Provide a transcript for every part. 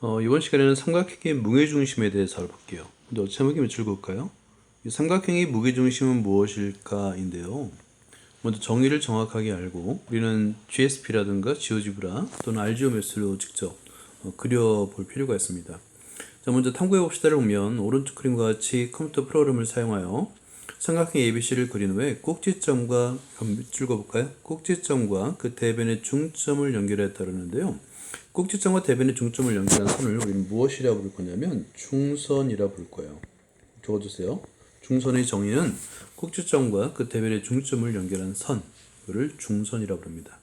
어, 이번 시간에는 삼각형의 무게중심에 대해서 알아볼게요. 근데 며칠 볼까요? 이 삼각형의 무게중심은 무엇일까인데요. 먼저 정의를 정확하게 알고 우리는 GSP라든가 지오지브라 또는 알지오메스로 직접 어, 그려볼 필요가 있습니다. 자, 먼저 탐구해 봅시다를 보면 오른쪽 그림과 같이 컴퓨터 프로그램을 사용하여 삼각형 ABC를 그린 후에 꼭지점과 한번 읽어볼까요? 꼭지점과 그 대변의 중점을 연결했다는데요. 꼭지점과 대변의 중점을 연결한 선을 우리는 무엇이라 부를 거냐면 중선이라 부를 거예요. 적어주세요. 중선의 정의는 꼭지점과 그 대변의 중점을 연결한 선, 이거를 중선이라 부릅니다.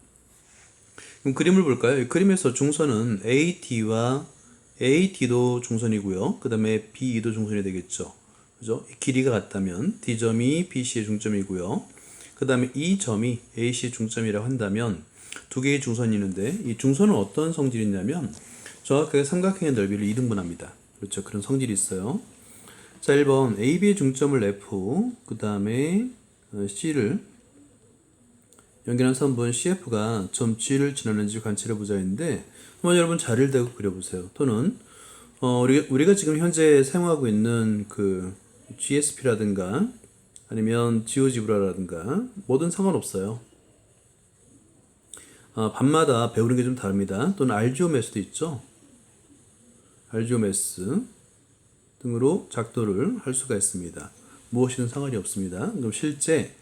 그럼 그림을 볼까요? 이 그림에서 중선은 AD와 AD도 중선이고요. 그 다음에 BE도 중선이 되겠죠. 그죠? 길이가 같다면 D점이 BC의 중점이고요. 그 다음에 이 점이 AC 중점이라고 한다면 두 개의 중선이 있는데 이 중선은 어떤 성질이 있냐면 정확하게 삼각형의 넓이를 2등분합니다. 그렇죠. 그런 성질이 있어요. 자, 1번 AB의 중점을 F, 그 다음에 C를 연결한 선분 CF가 점 G를 지나는지 관찰해 보자 했는데 한번 여러분 자리를 대고 그려보세요. 또는 어, 우리, 우리가 지금 현재 사용하고 있는 그 GSP라든가 아니면 지오지브라라든가 뭐든 상관없어요. 어, 밤마다 배우는 게 좀 다릅니다. 또는 알지오메스도 있죠. 알지오메스 등으로 작도를 할 수가 있습니다. 무엇이든 상관이 없습니다. 그럼 실제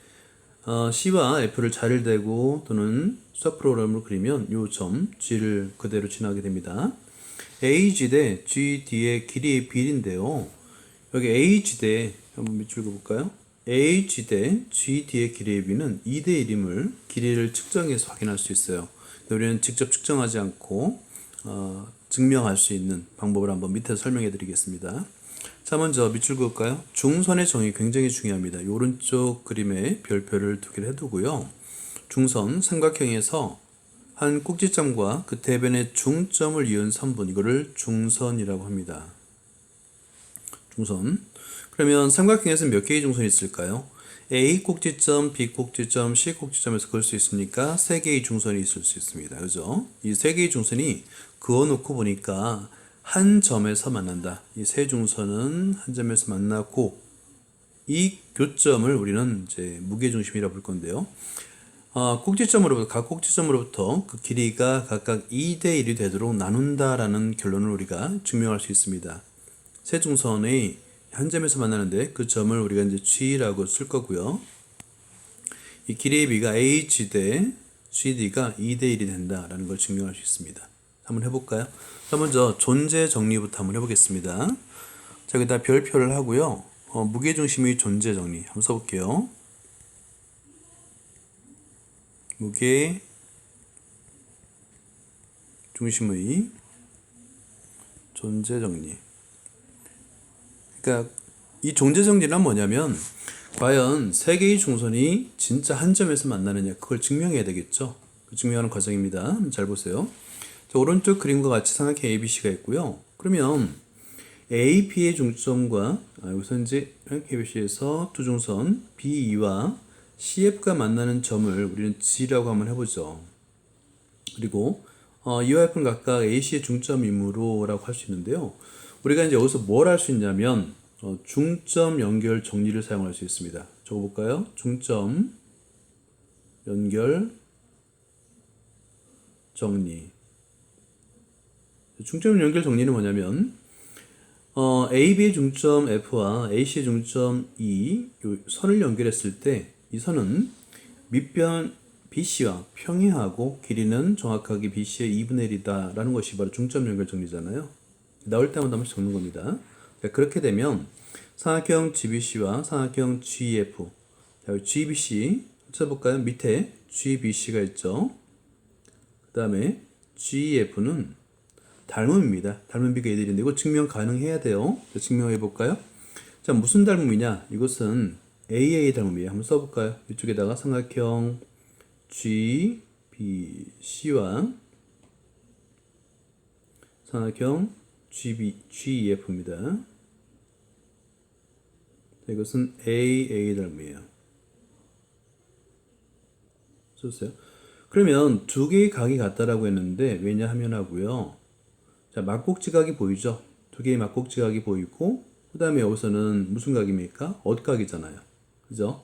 어, C와 F를 자리를 대고 또는 수학 프로그램을 그리면 이 점 G를 그대로 지나게 됩니다. AG 대 GD의 길이의 비례인데요. 여기 AG 대 한번 밑줄 그어볼까요? AG 대 GD의 길이의 비는 2대 1임을 길이를 측정해서 확인할 수 있어요. 우리는 직접 측정하지 않고 어, 증명할 수 있는 방법을 한번 밑에서 설명해 드리겠습니다. 자 먼저 밑줄 그을까요? 중선의 정의 굉장히 중요합니다. 이 오른쪽 그림에 별표를 두 개를 해두고요. 중선 삼각형에서 한 꼭지점과 그 대변의 중점을 이은 선분 이거를 중선이라고 합니다. 중선. 그러면 삼각형에서 몇 개의 중선이 있을까요? A 꼭지점, B 꼭지점, C 꼭지점에서 그을 수 있으니까 세 개의 중선이 있을 수 있습니다. 그죠? 이 세 개의 중선이 그어 놓고 보니까 한 점에서 만난다. 이 세 중선은 한 점에서 만나고 이 교점을 우리는 이제 무게 중심이라 부를 건데요. 어, 꼭지점으로부터 각 꼭지점으로부터 그 길이가 각각 2대 1이 되도록 나눈다라는 결론을 우리가 증명할 수 있습니다. 세 중선의 한 점에서 만나는데 그 점을 우리가 이제 G라고 쓸 거고요. 이 길이의 비가 H 대 GD가 2대 1이 된다라는 걸 증명할 수 있습니다. 한번 해볼까요? 자, 먼저 존재 정리부터 한번 해보겠습니다. 자, 여기다 별표를 하고요. 어, 무게중심의 존재 정리 한번 써볼게요. 무게 중심의 존재 정리. 그러니까 이 정리란 뭐냐면 과연 세 개의 중선이 진짜 한 점에서 만나느냐 그걸 증명해야 되겠죠. 그 증명하는 과정입니다. 잘 보세요. 자, 오른쪽 그림과 같이 삼각형 ABC가 있고요. 그러면 AP의 중점과 아, 우선 이제 ABC에서 두 중선 BE와 CF가 만나는 점을 우리는 G라고 한번 해보죠. 그리고 어, E와 F는 각각 AC의 중점이므로라고 할 수 있는데요. 우리가 이제 여기서 뭘 할 수 있냐면 어, 중점 연결 정리를 사용할 수 있습니다. 적어볼까요? 중점 연결 정리. 중점 연결 정리는 뭐냐면 어, AB의 중점 F와 AC의 중점 E 요 선을 연결했을 때 이 선은 밑변 BC와 평행하고 길이는 정확하게 BC의 2분의 1이다라는 것이 바로 중점 연결 정리잖아요. 나올 때마다 한 번 씩 적는 겁니다. 자, 그렇게 되면 삼각형 GBC와 삼각형 GF 자, GBC 써볼까요? 밑에 GBC가 있죠. 그 다음에 GF는 닮음입니다. 닮은 비가 얘들인데 이거 증명 가능해야 돼요. 자, 증명해 볼까요? 자, 무슨 닮음이냐? 이것은 AA 닮음이에요. 한번 써볼까요? 이쪽에다가 삼각형 GBC와 삼각형 GB, GEF입니다. 자, 이것은 AA 닮음이에요. 썼어요. 그러면 두 개의 각이 같다라고 했는데 왜냐하면 하고요. 자, 막곡지각이 보이죠? 두 개의 막곡지각이 보이고, 그 다음에 여기서는 무슨 각입니까? 엇각이잖아요. 그죠?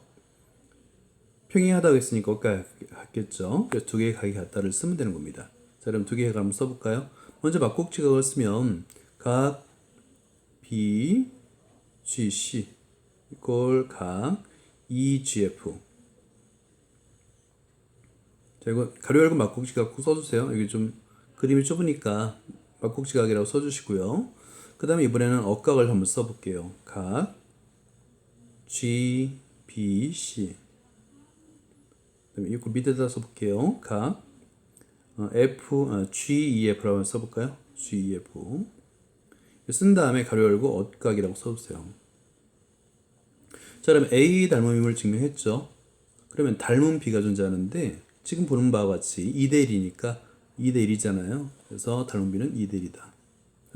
평행하다고 했으니까 엇각 같겠죠? 그래서 두 개의 각이 같다를 쓰면 되는 겁니다. 자, 그럼 두 개의 각을 한번 써볼까요? 먼저 막곡지각을 쓰면 각 B, G, C 이꼴 각 EGF 자, 이거 가로 열고 막곡지각 꼭 써주세요. 여기 좀 그림이 좁으니까 막곡지각이라고 써주시고요. 그 다음에 이번에는 억각을 한번 써볼게요. 각 G, B, C. 그다음에 이거 밑에다 써볼게요. 각 어, F, 어, G, E, F라고 써볼까요? G, E, F. 쓴 다음에 가로 열고 억각이라고 써주세요. 자, 그럼 A 닮음임을 증명했죠. 그러면 닮은 B가 존재하는데 지금 보는 바와 같이 2대 1이니까 2대 1이잖아요. 그래서 닮은 B는 2대 1이다.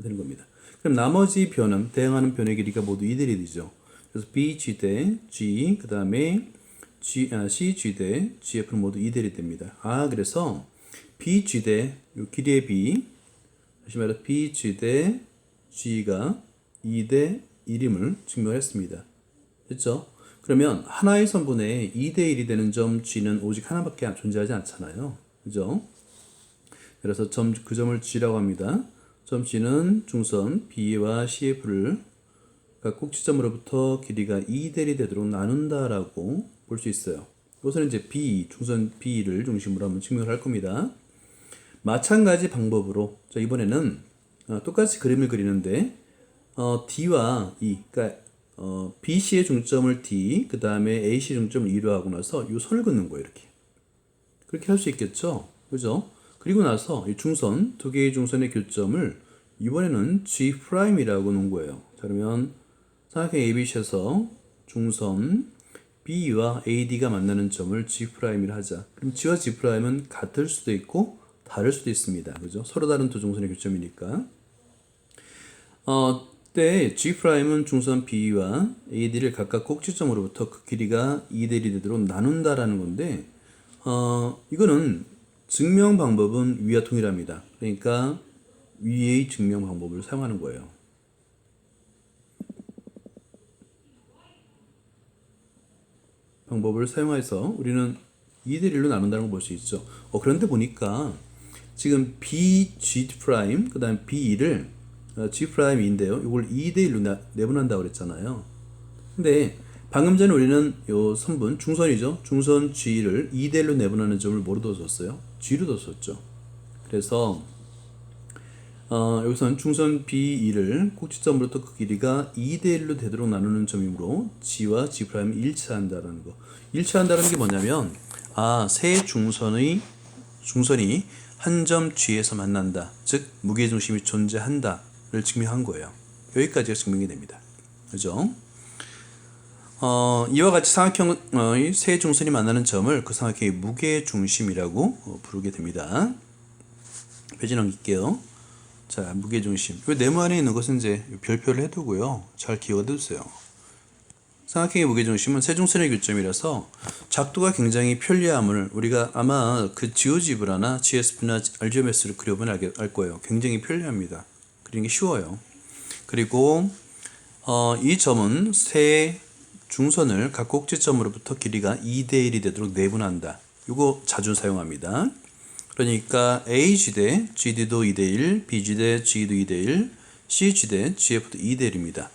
되는 겁니다. 그럼 나머지 변은 대응하는 변의 길이가 모두 2대 1이죠. 그래서 B, G 대 G, 그 다음에 G, 아, C, G 대 GF는 모두 2대 1이 됩니다. 아, 그래서 B, G 대 요 길이의 B, 다시 말해 B, G 대 G가 2대 1임을 증명했습니다. 됐죠? 그러면 하나의 선분에 2대 1이 되는 점 G는 오직 하나밖에 존재하지 않잖아요. 그죠? 그래서 점, 그 점을 G라고 합니다. 점 G는 중선 B와 CF를 각 꼭지점으로부터 길이가 2대 1이 되도록 나눈다라고 볼 수 있어요. 이것은 이제 B, 중선 B를 중심으로 한번 증명을 할 겁니다. 마찬가지 방법으로 자 이번에는 어, 똑같이 그림을 그리는데 어, D와 E, 그러니까 어, BC의 중점을 D, 그 다음에 AC 중점을 E로 하고 나서 이 선을 긋는 거예요, 이렇게. 그렇게 할 수 있겠죠? 그죠? 그리고 나서 이 중선, 두 개의 중선의 교점을 이번에는 G'이라고 놓은 거예요. 자, 그러면 삼각형 ABC에서 중선 B와 AD가 만나는 점을 G'이라 하자. 그럼 G와 G'은 같을 수도 있고 다를 수도 있습니다. 그죠? 서로 다른 두 중선의 교점이니까. 어, 때 G'은 중선 B와 AD를 각각 꼭지점으로부터 그 길이가 2대 1이 되도록 나눈다라는 건데 어, 이거는 증명 방법은 위와 동일합니다. 그러니까 위의 증명 방법을 사용하는 거예요. 방법을 사용해서 우리는 2대 1로 나눈다는 걸 볼 수 있죠. 어, 그런데 보니까 지금 B, G 프라임, 그 다음 B2를 G 프라임인데요. 이걸 2대 1로 내분한다고 그랬잖아요. 근데 방금 전에 우리는 요 선분 중선이죠. 중선 G를 2대 1로 내분하는 점을 뭐로 뒀었어요? G로 뒀었죠. 그래서 어, 여기서는 중선 B2를 꼭지점으로부터 그 길이가 2대 1로 되도록 나누는 점이므로 G와 G 프라임이 일치한다라는 거. 일치한다는 게 뭐냐면 아, 세 중선의 중선이 한 점 G에서 만난다. 즉 무게 중심이 존재한다를 증명한 거예요. 여기까지가 증명이 됩니다. 그죠? 어, 이와 같이 삼각형의 세 중선이 만나는 점을 그 삼각형의 무게 중심이라고 어, 부르게 됩니다. 페이지 넘길게요. 자, 무게 중심. 이 네모 안에 있는 것은 이제 별표를 해두고요. 잘 기억해 두세요. 삼각형의 무게 중심은 세 중선의 교점이라서 작도가 굉장히 편리함을 우리가 아마 그 지오지브라나 GSP나 알지오메스를 그려보면 알 거예요. 굉장히 편리합니다. 그리는 게 쉬워요. 그리고 어, 이 점은 세 중선을 각 꼭지점으로부터 길이가 2대 1이 되도록 내분한다. 이거 자주 사용합니다. 그러니까 AG 대 GD도 2대 1, BG 대 G도 2대 1, CG 대 GF도 2대 1입니다.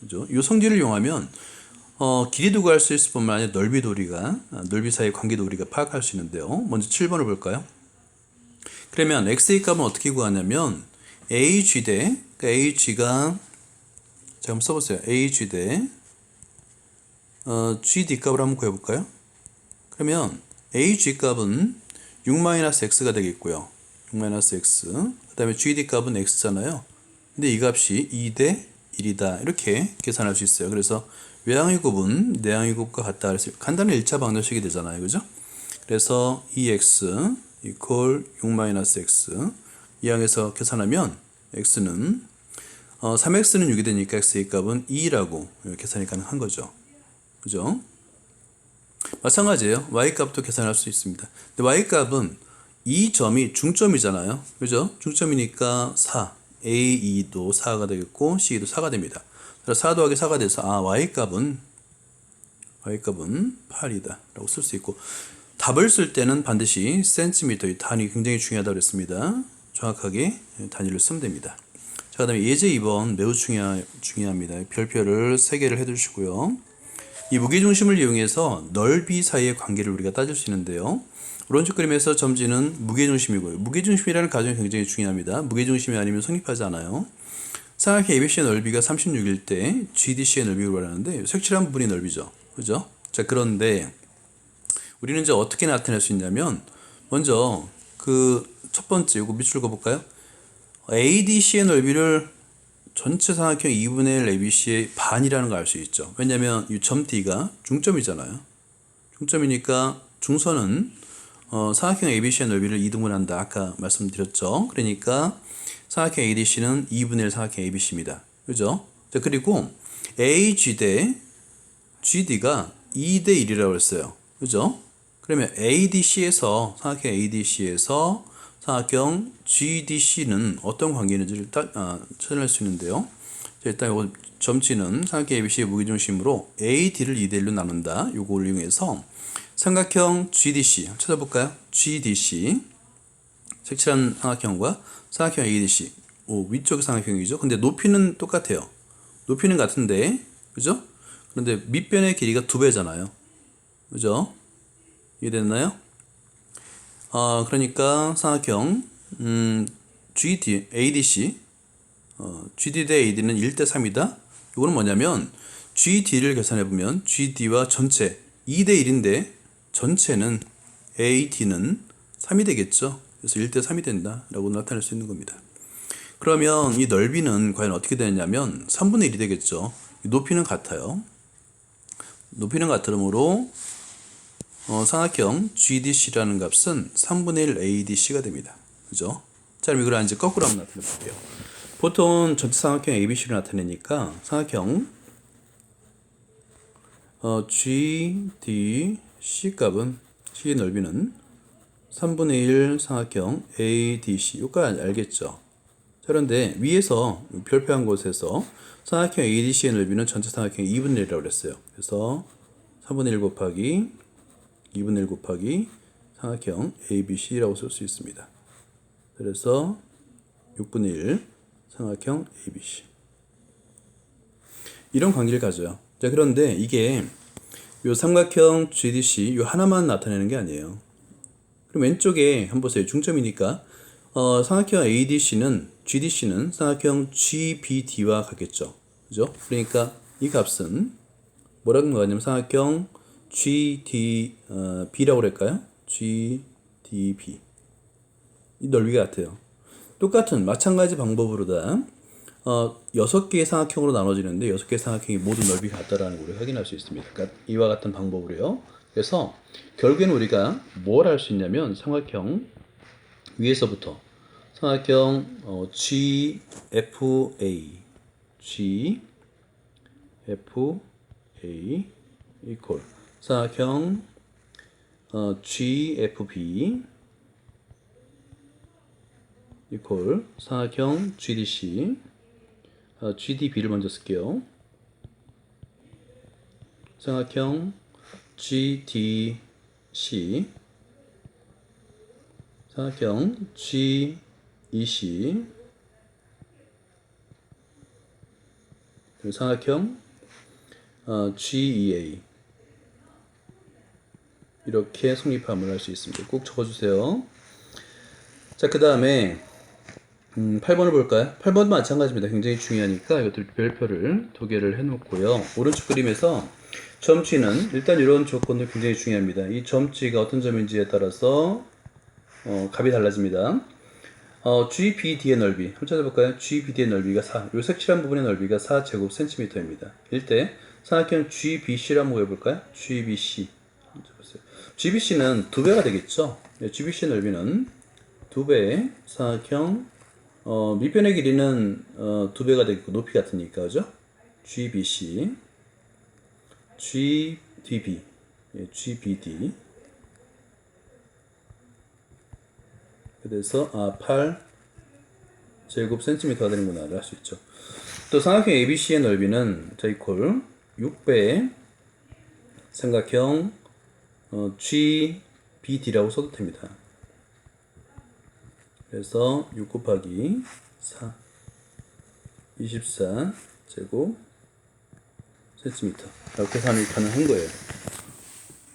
그죠? 이 성질을 이용하면 어, 길이도 구할 수 있을 뿐만 아니라 넓이도 우리가 넓이 사이의 관계도 우리가 파악할 수 있는데요. 먼저 7번을 볼까요? 그러면 x의 값은 어떻게 구하냐면 AG 대 그러니까 AG가 자 한번 써보세요. AG 대 어, GD 값을 한번 구해볼까요? 그러면 AG 값은 6-x가 되겠고요. 6-x 그 다음에 GD 값은 x잖아요. 근데 이 값이 2대 1이다. 이렇게 계산할 수 있어요. 그래서 외항의 곱은 내항의 곱과 같다. 그래서 간단한 1차 방정식이 되잖아요. 그죠? 그래서 2x 이퀄 6-x 이 항에서 계산하면 x는 어, 3x는 6이 되니까 x의 값은 2라고 계산이 가능한 거죠. 그죠? 마찬가지예요. y값도 계산할 수 있습니다. 근데 y값은 이 점이 중점이잖아요. 그죠? 중점이니까 4, AE도 4가 되겠고 C도 4가 됩니다. 그래서 4 더하기 4가 돼서 아 Y값은 Y값은 8이다 라고 쓸 수 있고 답을 쓸 때는 반드시 센티미터 이 단위 굉장히 중요하다고 그랬습니다. 정확하게 단위를 쓰면 됩니다. 자, 그 다음에 예제 2번 매우 중요하, 중요합니다. 별표를 3개를 해두시고요. 이 무게중심을 이용해서 넓이 사이의 관계를 우리가 따질 수 있는데요. 오른쪽 그림에서 점지는 무게중심이고요. 무게중심이라는 가정이 굉장히 중요합니다. 무게중심이 아니면 성립하지 않아요. 삼각형 ABC의 넓이가 36일 때 GDC의 넓이를 말하는데 색칠한 부분이 넓이죠. 그죠? 자, 그런데 우리는 이제 어떻게 나타낼 수 있냐면 먼저 그 첫 번째 이거 밑줄 그어 볼까요? ADC의 넓이를 전체 삼각형 2분의 1 ABC의 반이라는 걸 알 수 있죠. 왜냐면 이점 D가 중점이잖아요. 중점이니까 중선은 어, 삼각형 ABC의 넓이를 2등분한다. 아까 말씀드렸죠. 그러니까 삼각형 ADC는 2분의 1 삼각형 ABC입니다. 그죠? 자, 그리고 AG 대 GD가 2대 1이라고 했어요. 그죠? 그러면 ADC에서 삼각형 ADC에서 삼각형 GDC는 어떤 관계인지를 따, 아, 찾아낼 수 있는데요. 자, 일단 이거 점치는 삼각형 ABC의 무게중심으로 AD를 2대 1로 나눈다. 요거를 이용해서 삼각형 GDC 찾아볼까요? GDC 색칠한 삼각형과 삼각형 ADC 오, 위쪽 삼각형이죠. 근데 높이는 똑같아요. 높이는 같은데 그죠? 그런데 밑변의 길이가 두 배잖아요. 그죠? 이해됐나요? 어, 그러니까 삼각형 음, GD, ADC 어, GD 대 AD는 1대 3이다. 이거는 뭐냐면 GD를 계산해 보면 GD와 전체 2대 1인데 전체는 AD는 3이 되겠죠. 그래서 1대 3이 된다라고 나타낼 수 있는 겁니다. 그러면 이 넓이는 과연 어떻게 되느냐면 3분의 1이 되겠죠. 높이는 같아요. 높이는 같으므로 어, 삼각형 GDC라는 값은 3분의 1 ADC가 됩니다. 그죠? 자, 그럼 이걸 이제 거꾸로 한번 나타내 볼게요. 보통 전체 삼각형 ABC를 나타내니까 삼각형 어, GDC 값은 C의 넓이는 3분의 1 삼각형 ADC 요까지 알겠죠? 자, 그런데 위에서 별표한 곳에서 삼각형 ADC의 넓이는 전체 삼각형 2분의 1이라고 그랬어요. 그래서 3분의 1 곱하기 2분의 1 곱하기 삼각형 ABC라고 쓸 수 있습니다. 그래서 6분의 1 삼각형 ABC 이런 관계를 가져요. 자 그런데 이게 요 삼각형 GDC 요 하나만 나타내는 게 아니에요. 그럼 왼쪽에 한번 보세요. 중점이니까 어, 삼각형 ADC는 GDC는 삼각형 GBD와 같겠죠. 그죠? 그러니까 이 값은 뭐라고 하냐면 삼각형 GDB라고 어, 그럴까요? GDB 이 넓이가 같아요. 똑같은 마찬가지 방법으로 다 어, 6개의 삼각형으로 나눠지는데 6개의 삼각형이 모두 넓이가 같다라는 걸 확인할 수 있습니다. 그러니까 이와 같은 방법으로요. 그래서 결국에는 우리가 뭘 할 수 있냐면 삼각형 위에서부터 삼각형 어, GFA GFA 이퀄 삼각형 어, GFB 이퀄. 삼각형 GDC 어, GDB를 먼저 쓸게요. 삼각형 GDC 삼각형 GEC 삼각형 어, GEA 이렇게 성립함을 할 수 있습니다. 꼭 적어주세요. 자, 그 다음에 음, 8번을 볼까요? 8번도 마찬가지입니다. 굉장히 중요하니까 이것들 별표를 두 개를 해놓고요. 오른쪽 그림에서 점치는 일단 이런 조건도 굉장히 중요합니다. 이 점치가 어떤 점인지에 따라서 어, 값이 달라집니다. 어, GBD의 넓이 한번 찾아볼까요? GBD의 넓이가 4. 요 색칠한 부분의 넓이가 4제곱 센티미터입니다. 일때 삼각형 GBC를 한번 해볼까요? GBC GBC는 두 배가 되겠죠. GBC 넓이는 두 배의 삼각형 어, 밑변의 길이는 어, 두 배가 되겠고 높이 같으니까 그죠? GBC, GDB, 예, GBD. 그래서 아, 8 제곱 센티미터가 되는구나를 알 수 있죠. 또 삼각형 ABC의 넓이는 자 이퀄 6배 삼각형 어, GBD라고 써도 됩니다. 그래서 6 곱하기 4 24 제곱 센티미터 이렇게 계산이 가능한 거예요.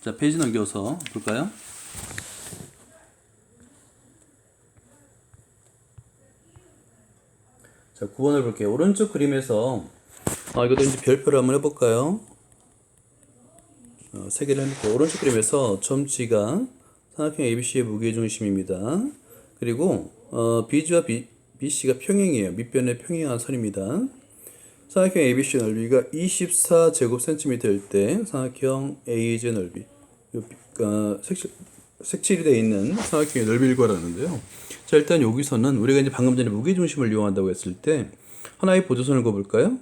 자 페이지 넘겨서 볼까요? 자 9번을 볼게요. 오른쪽 그림에서 아 이것도 이제 별표를 한번 해볼까요? 어, 세 개를 해놓고 오른쪽 그림에서 점지가 삼각형 ABC의 무게중심입니다. 그리고 어, BG와 B, BC가 평행이에요. 밑변에 평행한 선입니다. 삼각형 ABC 넓이가 24제곱센티미터일 때 삼각형 AJ 넓이 요, 어, 색칠, 색칠이 되어 있는 삼각형의 넓이를 구하라는데요. 자 일단 여기서는 우리가 이제 방금 전에 무게중심을 이용한다고 했을 때 하나의 보조선을 그어볼까요?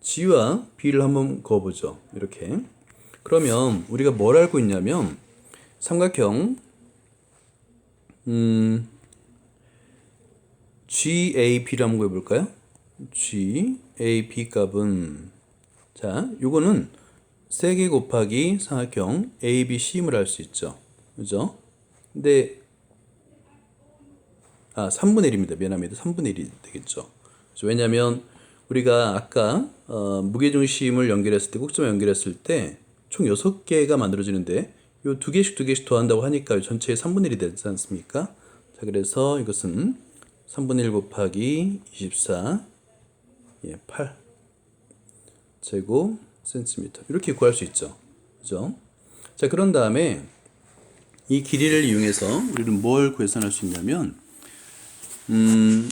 G와 B를 한번 그어보죠. 이렇게. 그러면 우리가 뭘 알고 있냐면 삼각형 음, GAP를 한번 구해볼까요? GAP 값은 자, 요거는 3개 곱하기 삼각형 ABC임을 알 수 있죠. 그죠? 근데 아, 3분의 1입니다. 미안합니다. 3분의 1이 되겠죠. 왜냐면 우리가 아까 어, 무게중심을 연결했을 때, 꼭지만 연결했을 때 총 6개가 만들어지는데 요두 개씩 두 개씩 더한다고 하니까 전체의 3분의 1이 되지 않습니까? 자, 그래서 이것은 3분의 1 곱하기 24 예, 8 제곱 센티미터 이렇게 구할 수 있죠. 그죠? 자, 그런 다음에 이 길이를 이용해서 우리는 뭘 계산할 수 있냐면 음,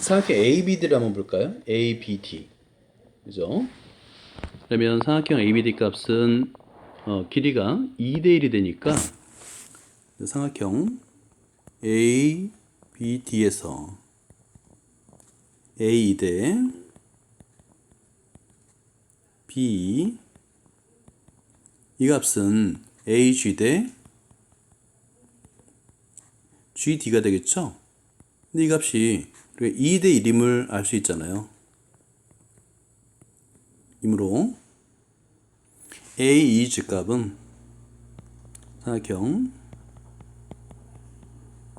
삼각형 ABD를 한번 볼까요? ABD. 그죠? 그러면 삼각형 ABD 값은 어, 길이가 2대 1이 되니까 삼각형 ABD에서 A 대 B 이 값은 AG 대 GD가 되겠죠? 근데 이 값이 2대 1임을 알 수 있잖아요. 이므로 A 이즈 값은 삼각형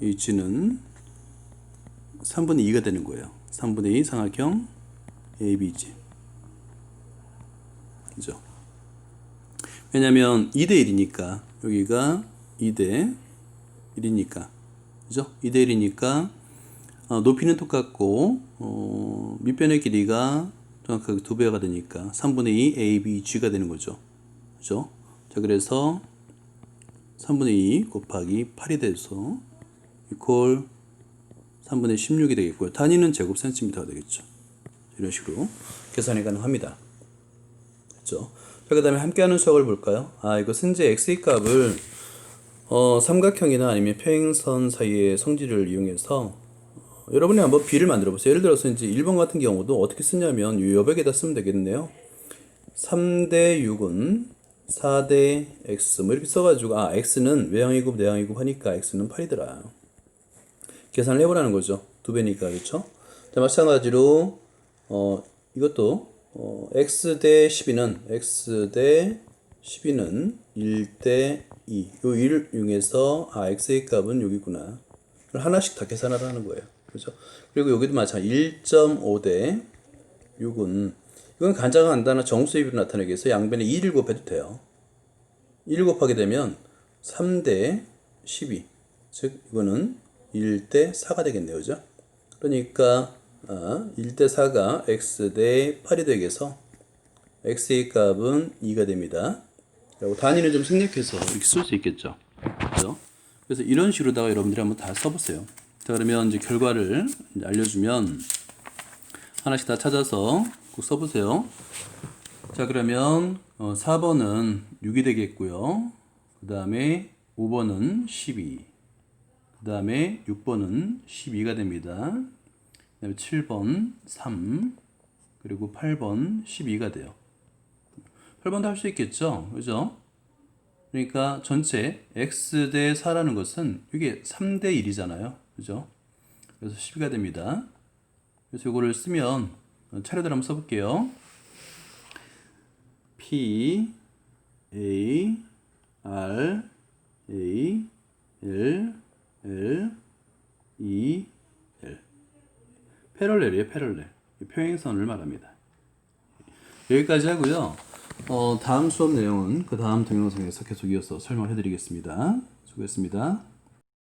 H는 3분의 2가 되는 거예요. 3분의 2 삼각형 ABG. 그죠? 왜냐면 2대 1이니까 여기가 2대 1이니까 그죠? 2대 1이니까 어, 높이는 똑같고 어, 밑변의 길이가 정확하게 두 배가 되니까 3분의 2 ABG가 되는 거죠. 그죠? 자, 그래서 3분의 2 곱하기 8이 돼서 이퀄 3분의 16이 되겠고요. 단위는 제곱 센티미터가 되겠죠. 이런 식으로 계산이 가능합니다. 그죠? 자, 그 다음에 함께하는 수학을 볼까요? 아, 이거 승제 x의 값을 어, 삼각형이나 아니면 평행선 사이의 성질을 이용해서 어, 여러분이 한번 비를 만들어 보세요. 예를 들어서 이제 1번 같은 경우도 어떻게 쓰냐면 이 여백에다 쓰면 되겠네요. 3대 6은 4대 x 뭐 이렇게 써가지고 아 x는 외항이곱 내항이곱 하니까 x는 8이더라. 계산을 해보라는 거죠. 두 배니까 그렇죠? 자 마찬가지로 어 이것도 어, x 대 12는 x 대 12는 1대 2. 요 1을 이용해서 아 x의 값은 여기구나. 하나씩 다 계산하라는 거예요. 그렇죠? 그리고 여기도 마찬가지 1.5대 6은 이건 간장은 간단한 정수입으로 나타내기 위해서 양변에 2를 곱해도 돼요. 1 곱하게 되면 3대 12. 즉 이거는 1대 4가 되겠네요. 그죠? 그러니까 아, 1대 4가 x 대 8이 되겠어. x의 값은 2가 됩니다. 그리고 단위는 좀 생략해서 이렇게 쓸 수 있겠죠. 그죠? 그래서 이런 식으로다가 여러분들이 한번 다 써보세요. 자, 그러면 이제 결과를 이제 알려주면 하나씩 다 찾아서 꼭 써보세요. 자, 그러면 어, 4번은 6이 되겠고요. 그 다음에 5번은 12. 그 다음에 6번은 12가 됩니다. 그 다음에 7번 3. 그리고 8번 12가 돼요. 8번도 할 수 있겠죠? 그죠? 그러니까 전체 x 대 4라는 것은 이게 3대 1이잖아요. 그죠? 그래서 12가 됩니다. 그래서 이거를 쓰면 차례대로 한번 써볼게요. P A R A L L E L 패럴렐이에요, 패럴렐. 평행선을 말합니다. 여기까지 하고요. 어, 다음 수업 내용은 그 다음 동영상에서 계속 이어서 설명해 드리겠습니다. 수고했습니다.